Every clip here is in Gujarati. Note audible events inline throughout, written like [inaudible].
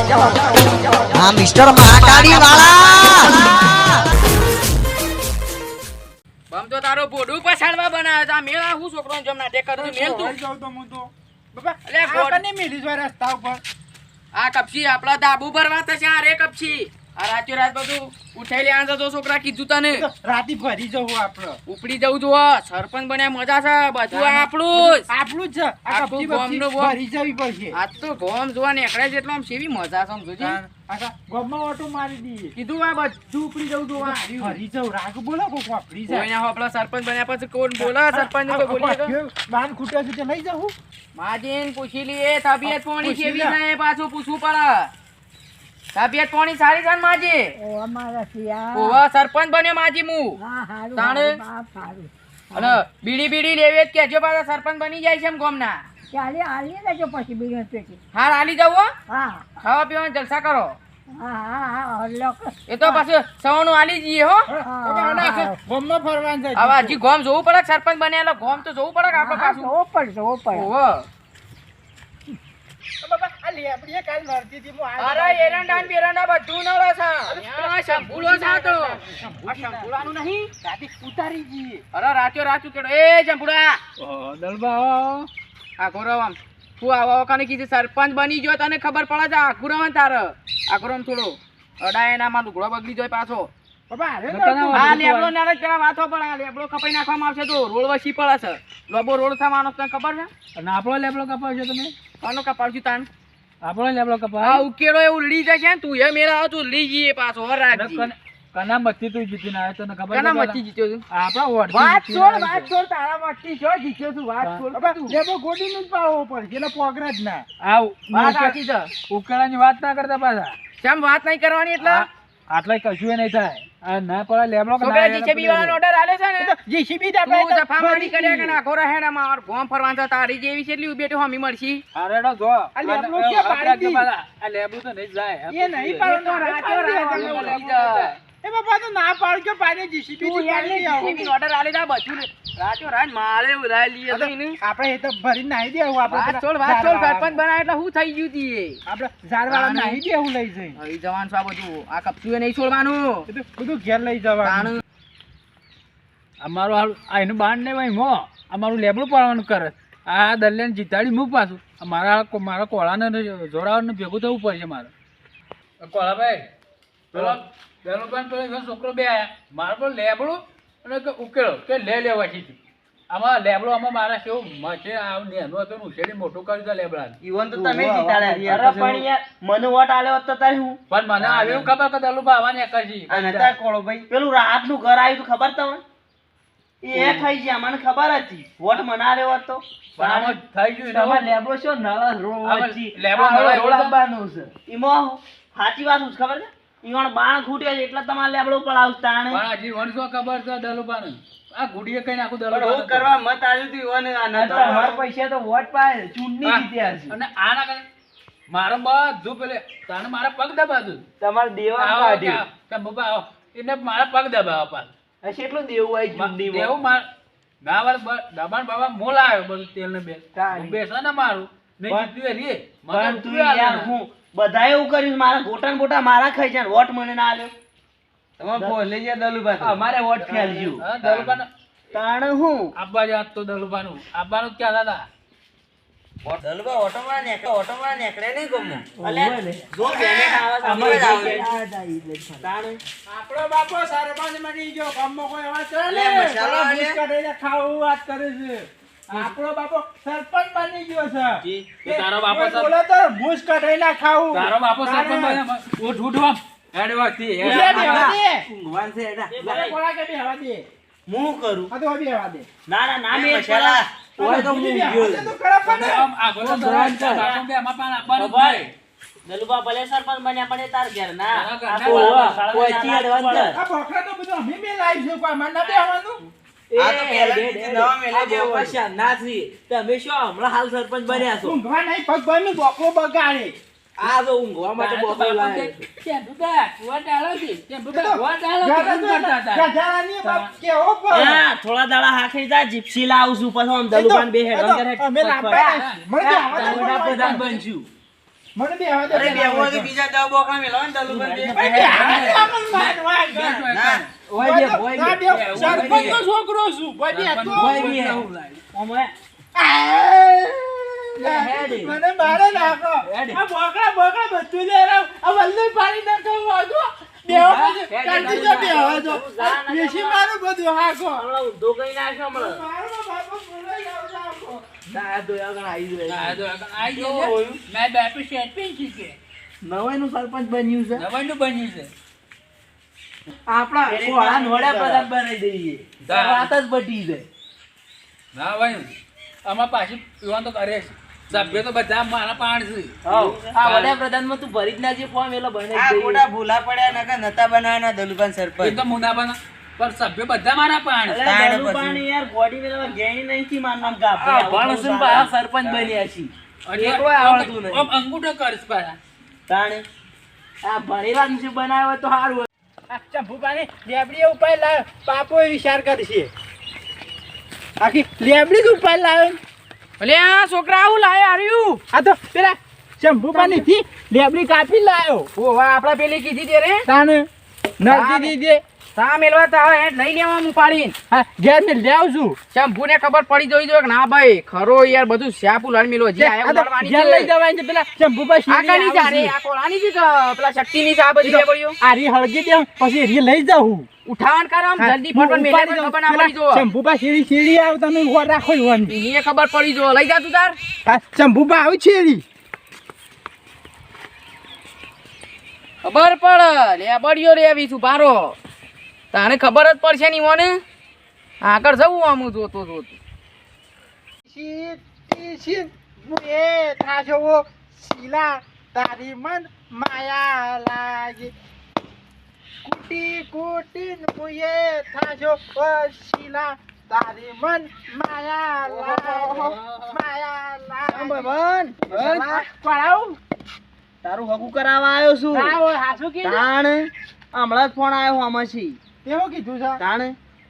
હા મિસ્ટર મહાકાળી વાળા બમ તો તારો બોડું પછાડવા બનાવ્યો છે. આ મેળ આ હું છોકરો જમ નાટક કરું મેલ તું. જાઉં તો હું તો. બાપા અલે ગોળ. કને મેલી જો રસ્તા ઉપર? આ કપચી આપડા દાબુ ભરવા થશે આ રે કપસી આ રાત્યો રાત બધું ઉઠાઈ લે તો છોકરા કીધું તને. રાતે ફરી જવું આપડે. ઉપડી જવું જો સરપંચ બન્યા મજા છે બધું આપણું આપણું જ છે. આખું ગોમ. નું ફરી જવી પડશે. આજ તો ગોમ જોવા નીકળે છે એટલે આમ સેવી મજા છે સમજો આખા ગામમાં ઓટો મારી દઈએ. કીધું આ બધું. ઉપડી જવું જોવા ફરી જવું રાગ બોલો કોક વાપરી જાય. કોઈને આપડા સરપંચ બન્યા પછી કોણ બોલે? સરપંચનું તો? બાન ખૂટ્યા છે તે લઈ જાઉં માજીન પૂછી લઈએ તબિયત પાણી કેવી છે પાછું પૂછવું પડે. તબિયત પાણી સારી છે ને માજી? ઓ અમારા સિયા ઓવા સરપંચ બન્યો માજી મુ. હા હારું તાણે? બાપ હારું. અને બીડી બીડી લેવે જ કેજો પાછા સરપંચ બની જાય છે એમ ગોમના. ચાલે આલી લેજો પછી બીડી પેટી. હાર હાલી જાવ હા. ખાવા પીવાના જલસા કરો. હા હા હા એ તો પાછું સવારનું આલી જઈએ હો. ગામમાં ફરવાનું છે હવે હજી ગોમ જોવું પડે સરપંચ બન્યા એટલે ગોમ તો જોવું પડે કે આપણે પાછું? જોવો પડે જોવો પડે. લેબડીએ કાલ નડતી હતી, અરે એરંડા ને બેરંડા બધું નળે છે. આ શંભુલો છે આ તો. આ શંભુલાનું નહીં રાતે ઉતારી જઈએ અરે રાત્યો રાત્યું કેડો. એ શંભુડા દલબા આ ગોરવામ. તું આવા વખાને કીધી સરપંચ બની ગયો તને ખબર પડે છે આખુરામાં તાર. આખુરામ થોડો અડાય એનામાં લુગડો બગડી જાય પાછો. આ લેબડો નારે પેલા વાતો પણ આ લેબડો કપાઈ નાખવામાં આવશે તો રોડ વસી પડે છે. લોબો રોડ થવાનો તને ખબર છે? અને આપણો લેબડો કપાવશો તમે. કોનો કપાવશું તાન? આપણો લેબડો આ ઉકેડો એવું લડી જાય તું એ મેળા તું લઈ જઈએ પાછો હર રાખજી. કના મસ્તી તું જીતીને આવ્યો તને ખબર કના મચ્છી જીત્યો છું? આપણા વોટ વાત છોડ વાત છોડ તારા મચ્છી છો જીત્યો તું વાત છોડ. તું. લેબો ગોડી નું જ પડે એટલે પોગરા જ ના. વાત છે. ઉકેલાની વાત ના કરતા પાછા. કેમ વાત નહીં કરવાની એટલે? આટલા કશું નહીં થાય. ના પડે લેબડો કે છોકરા જીસીબી વાળાનો ઓર્ડર આલે છે ને? જીસીબી આપણે જફા મારી કર્યા કે નાખો રહે ને માર ગોમ ફરવાનું છે તારી જેવી છે એટલી બેટી હોમી મળશી? અરેડો જો. આ લેબડો કે પાડી દી આ લેબડો તો નહીં જાય. એ નહીં પાડો રાતો રાત લઈ જા. એ બાપા તો ના પાડજો પાડે? જીસીબી તું યાર જીસીબી નો ઓર્ડર આલે દા બધું ને. રાત્યો રાત મારે ઉલાઈ લઈએ તો ઇને આપણે એ તો ભરી નાહી દેવું આપણે વાત છોડ વાત છોડ સરપંચ બનાય એટલે હું થઈ ગયું તી આપણે ઝાડવાળા નાહી દેવું લઈ જઈ. હવે જવાન સા બધું. આ કપચું એ નહીં છોડવાનું. બધું ઘેર લઈ જવાનું. અમારું હાલ આ એનું બાણ ને ભાઈ મો અમારું લેબડું પાડવાનું કરે. આ દલ્યાને જીતાડી મૂક પાછું. મારા મારા કોળાને જોડાવાનું ભેગું થવું પડશે મારે. કોળાભાઈ પેલો પેલો પણ પેલો છોકરો બે આવ્યા મારો પણ લેબડું અને કે ઉકેલો કે લે લેવા છે આમાં લેબડો આમાં મારા કેવું મચે આ નેનો હતો ને ઉછેરી મોટું કરી દે લેબડા ઈવન તો તમે જીતાડ્યા અરે પણ યાર મને વોટ આલ્યો હતો તારે હું? પણ મને આવ્યું ખબર કે દલુ બાવા ને જ અને નતા કોળો ભાઈ પેલું રાતનું ઘર આવ્યું તું ખબર તમને? એ થઈ ગયા મને ખબર હતી. વોટ મને આલ્યો હતો પણ થઈ ગયું ને લેબડો છો નળ રો લેબડો નળ આપવાનું છે? ઈમો સાચી વાત હું છે ખબર છે? ઈવણ બાણ ખૂટે છે એટલે તમારે લેબડો પડાવ ને પણ હજી વણસો ખબર છે દલુભાને આ ગુડીએ કઈ નાખું પણ હું કરવા મત આવ્યું તું ઈવણ આ નતો અમારા પૈસા તો વોટ પાય ચૂંટણી જીત્યા છે. અને આ ના કરે. મારો બધું પેલે તાને મારા પગ દબાતું તમારે દેવા આવો કાઢ્યું. કે- બાબા એને મારા પગ દબાવા પાછ. હશે એટલું દેવું હોય ચૂંટણી દેવું માર. ના વાર દબાણ બાબા મોલ આવ્યો બધું તેલ ને બે. તારી. બેસા ને મારું. નહીં જીત્યું રે પણ તું યાર હું બધા એવું કર્યું મારા ગોટા ગોટા મારા ખાઈ છે વોટ મને ના આલ્યો. તમે બોલે છે દલુભા અમારે વોટ ફેલજો હા, દલુભાને. તાણ હું? આબા જાત તો દલુભાનું. આપવાનું જ ક્યાં દાદા? દલુભા ઓટો માં નેકળે ઓટો માં નેકળે નહીં ગમો. અલે જો બેને આવે તો અમે જ આવે તાણ આપણો બાપો સરપંચ મળી ગયો. ગમો કોઈ અવાજ કરે લે, મસાલો કાઢીને ખાવું વાત કરે છે. આપણો બાપો સરપંચ બની ગયો છે તો તારો બાપો સર- બોલે તો મૂસ કઢાઈ ના ખાવું તારો બાપો સરપંચ બને ઓ ઉઠ ઉઠ આમ. હેડ વાગતી, હેડ. દે. ઊંઘવાન છે એડા. કોળા કે હવા દે. હું કરું આ તો હવા દે. ના ના ના મે છેલા ઓય તો હું ગયો તો ખરા પણ. આ આમ ધરાન છે. બાપો બે આમાં પણ આપવાનું ભાઈ. દલુબા ભલે સરપંચ બન્યા પણ એ તાર ઘેર ના કોઈ ઘર વંદર. આ ભોખરા તો બધું અમે મે લાવી છે કોઈ માન ના બેહવાનું ઊંઘવા નહીં બગાડે. થોડા દાડા હાખી જા જીપ્સી લાવું છું. પછી આમ એ બે હેડ અમે લાંબા. બનશું. મને બે બીજા મેલો ને. ના, છોકરો છું. હોય બે. ઓમે. મને મારે નાખો. આ બોકડા બોકડા બધું લે આ પાણી નાખો વાગો બેહો પછી કાઢી જો બેહો જો વેસી મારું બધું હાકો. હમણાં ઊંધો કઈ નાખ્યો હમણાં. મારો બાપો બોલાઈ જાવ જાવ ના, તો આગળ આવી જાય. મેં બાપુ શેટ પી શીખે. નવાઈનું સરપંચ બન્યું છે. નવાનું બન્યું છે. આપણા કોળા નોડા પ્રધાન બનાવી દઈએ. વાત જ બટી જાય ના ભાઈ આમાં પાછી પીવાનું તો કરે છે. સભ્ય તો બધા મારા પાણ છે. આ વડાપ્રધાનમાં તું ભરી જ નાખજે ફોર્મ એટલે બનાવી ભૂલા પડ્યા નકા નતા બનાવવાના દલુભાઈ સરપંચ. એ તો મુના બના પણ સભ્ય બધા મારા પાણી. પાણી યાર બોડી મેળવવા ગેણી નહીં થી મારું નામ. ભણશું ને પાછા સરપંચ બન્યા છી. અને એકલોય આવડતું નહીં. આમ અંગૂઠો કરસ પાછા. તાણે? આ ભણેલા શું બનાવ્યો તો સારું અચ્છા ચંપુપાની લેબડી ઉપાય લાવ પાપો વિચાર કરશે આખી લેબડી જ ઉપર લાવ્યો અલે આ છોકરા આવું લાવ્યો આર્યું આ તો પેલા શંભુપાની થી લેબડી કાપી લાવ્યો વાહ આપડા પેલી કીધી તે રે. તાને નરતી દીધી. તા મેલવા તા હેડ લઈ લેવા હું પાડીને. હા ઘેર ને લેવ છું. શંભુને ખબર પડી જોઈ જો કે ના ભાઈ ખરો યાર બધું શ્યાપુ ઉલાડ મેલો જે આયો તો ઘેર લઈ જવાય છે પેલા ચંપુપા આ કની જા રે આ કોળાની છે પેલા શક્તિ ની આ બધી પડ્યો આ રી હળગી દે પછી રી લઈ જાઉં ઉઠાવણ કર આમ જલ્દી ફટફટ મેલે પણ ખબર ના પડી જો ચંપુપા સીડી સીડી આવ તમે ઊભા રાખો જવાની એની ખબર પડી જો લઈ જા તું તાર. આ ચંપુપા આવી છેડી ખબર પડ. લેબડીઓ લેવી છું બારો તાને ખબર જ પડશે ની મને? આગળ જવું આમ જોતો જોતો. એ થાશો શીલા તારી મન માયા લાગે. કુટી કુટી મુએ થાશો શીલા તારી મન માયા લાગે. માયા લાગે. પડાવ. તારું હગું કરાવવા આવ્યો છું. તાણ હમણાં જ ફોન આવ્યો આમાંથી કેવું કીધું છે. તાણે?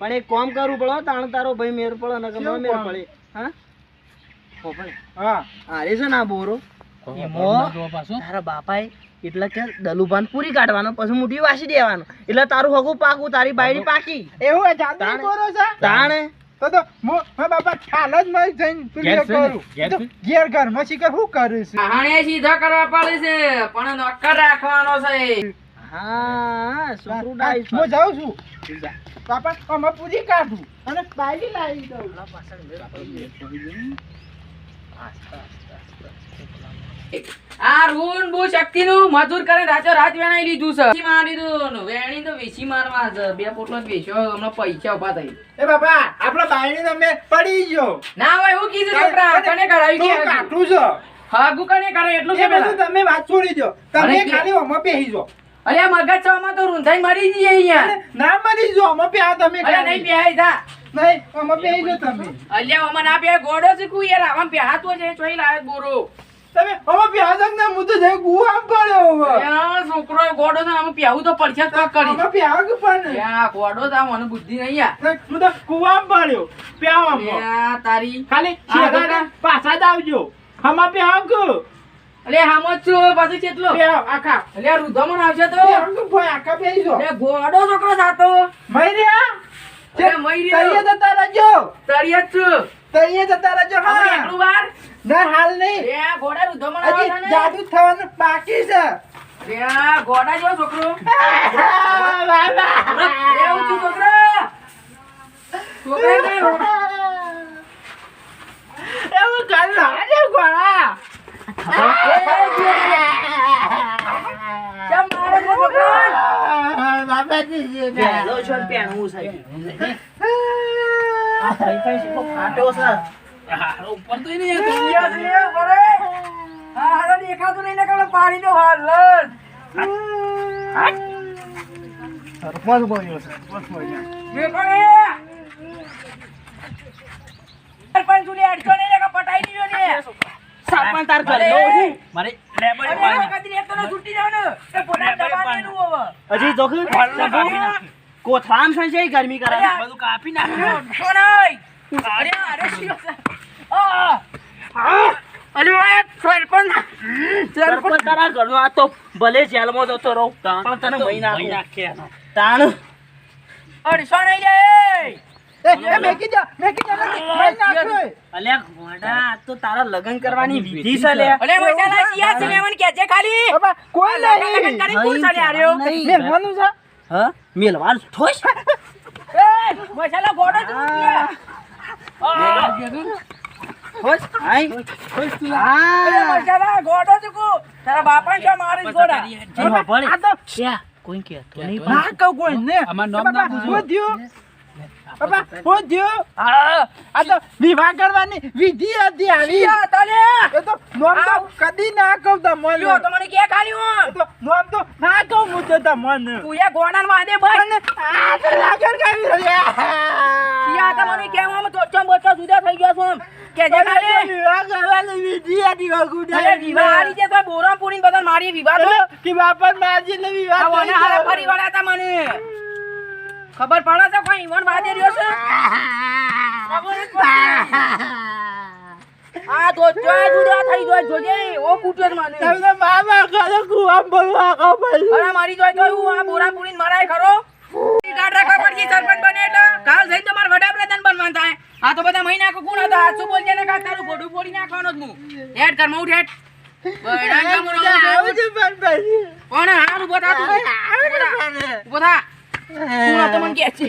પણ એક કામ કરવું પડો તાણ તારો ભાઈ મેર પડો ને ગમે મેર પડે. હા? હો પડે. હા. આરે છે ને આ બોરો. એમાં તારા બાપાએ એટલે કે દલુભાન પૂરી કાઢવાનો પછી મુઠી વાસી દેવાનો. એટલે તારું હગું પાકું તારી બાયડી પાકી. એવું જાદુ તાણે. બોરો છે? તાણે? તો તો મો મો બાપા ખ્યાલ જ મળી જઈને પેલું કરું. ઘેર ઘરમાં શીખર શું કરું છું? આણે સીધા કરવા પડે છે પણ નોકર રાખવાનો છે. હા છોકરું ડાઈસ હું જાઉં છું. બાપા આમાં પૂરી કાઢું અને બાયડી લાવી દઉં. આ રૂન બુ શક્તિ નું મજૂર કરે રાચો રાત વેણાઈ લીધું છે. મારી દીધું વેણી તો વેચી મારવા છે. બે પોટલો જ વેચ્યો. હમણાં પૈસા ઊભા થઈ એ બાપા આપણા બાયડી તમે પડી ગયો. ના હોય એવું કીધું છોકરા કને કરાવી કે કાઢું છો? હાગુ કને કરે એટલું છે બધું તમે વાત છોડી દો. તમે ખાલી બેહી જો અલ્યા મગજ ચોમાં તો રૂંધાઈ મરી જઈએ અહીંયા. ના મરી જો અમે પ્યા તમે અરે નહીં પ્યાય જા. નહીં અમે પ્યાઈ જો તમે. અલ્યા અમે ના પ્યા ગોડો શીખું યાર. આમાં બેહાતો છે ચોઈ લાવે બોરો તમે અમે પ્યા જો ના હું તો જઈ આમ પડ્યો હવે. યાર છોકરો ગોડો ને આમાં પ્યાવું તો પડશે તો કરી. અમે પ્યા કે પણ. અલ્યા, ગોડો તા મને બુદ્ધિ નહીં યાર. હું તો કુવા પડ્યો પ્યાવામાં યાર તારી ખાલી પાછા જ આવજો. હમા પ્યા કે અલ્યા હામો છો પાછો કેટલો? બે આખા. અલ્યા રૂધામણ આવશે તો? બેહા ભાઈ આખા જો. અલ્યા, ગોડો છોકરો જાતો. મૈર્યા? અલ્યા, મઈ રહ્યો. જતા રહેજો. તળિયે છું. તૈયે જતા રહેજો હા. એકલું વાર? ના હાલ નહીં. અલ્યા, ગોડા રૂધામણ આવે છે ને? જાદુ થવાનું બાકી છે. અલ્યા, ગોડા જો છોકરો. બાબા અલ્યા, ઊંચું છોકરો. છોકરા એવું છો ને પહેણવું છે દેખાતું નહીં ને પાડી હાલ. સરપંચ બન્યો સરપંચ બન્યો સરપંચ નહીં પટાઈ દીધો ને. સરપંચ તાર ભલે. ઘરનો હું. મારે અરે, પાણી કદી તો ને છૂટી જાવ ને. એ પોતાને દબાણેલું હવે. હજી તો કે કોથળામ છે છે ગરમી કરે બધું કાપી નાખ્યું નહીં. અરે, અરે, શિયો. આ. આ. સરપંચ તારા ઘરનો આ તો ભલે જેલમાં જતો રહો પણ તને મહિના નાખે તાણ ઘોડા આ તો તારા લગ્ન કરવાની વિધિ છે લ્યા અલે મસાલા સિયા છે લેવન કે છે ખાલી? કોઈ લગન કરી કોણ ચાલે આર્યો? મેલવાનું છે. [laughs] હા? મેલવાન થોશ મસાલા ગોડો જ મૂક્યા. થોશ આઈ. અલે મસાલા ગોડો જ તારા બાપા શું મારે ગોડા જીવા પડે કોઈ કે તો નહીં ના કહું કોઈ ને. અમાર નામ ના બાપા, પૂછો. હું થયું? આ તો વિવાહ કરવાની વિધિ હતી આવી. તને એ તો નોમ તો કદી ના કહું તમને લ્યો તો મને કે ખાલી હું તો નોમ તો ના કહું હું તો તમને તું એ ગોડાન વાદે બસ. આ તો લાગર કરી રહ્યા. સિયા તમને મને હું તો ચમ બચો જુદા થઈ ગયો છું કે જે ખાલી. વિવાહ કરવાની વિધિ હતી વગુડા. અરે વિવાહ આરી જે તો બોરામ પૂરીને બધા મારી વિવાહ કે બાપા માજી ને વિવાહ કરી હારા ફરી વળાતા મને. ખબર પડે છે કોઈ? ઈવન વાદે રહ્યો છે. આ તો જોય જુદા થઈ જોય જોજે ઓ કૂટ્યો જ મને. બાબા કરો કુવા બોલવા કો ભાઈ અરે મારી જોય તો હું આ બોરા પૂરીને મરાય ખરો. કાઢ રાખવા પડશે સરપંચ બને એટલે. કાલ જઈને તમારે વડાપ્રધાન બનવાનું થાય આ તો બધા મહિના કોણ હતા? હાચું બોલજે ને કા તારું ગોડું ફોડી નાખવાનો જ હું? હેડ કર મઉઠ હેડ. બડા છું. આવું છે પણ પછી. કોણ હારું થા તું. ઊભો થા તું આ તો મને કે છે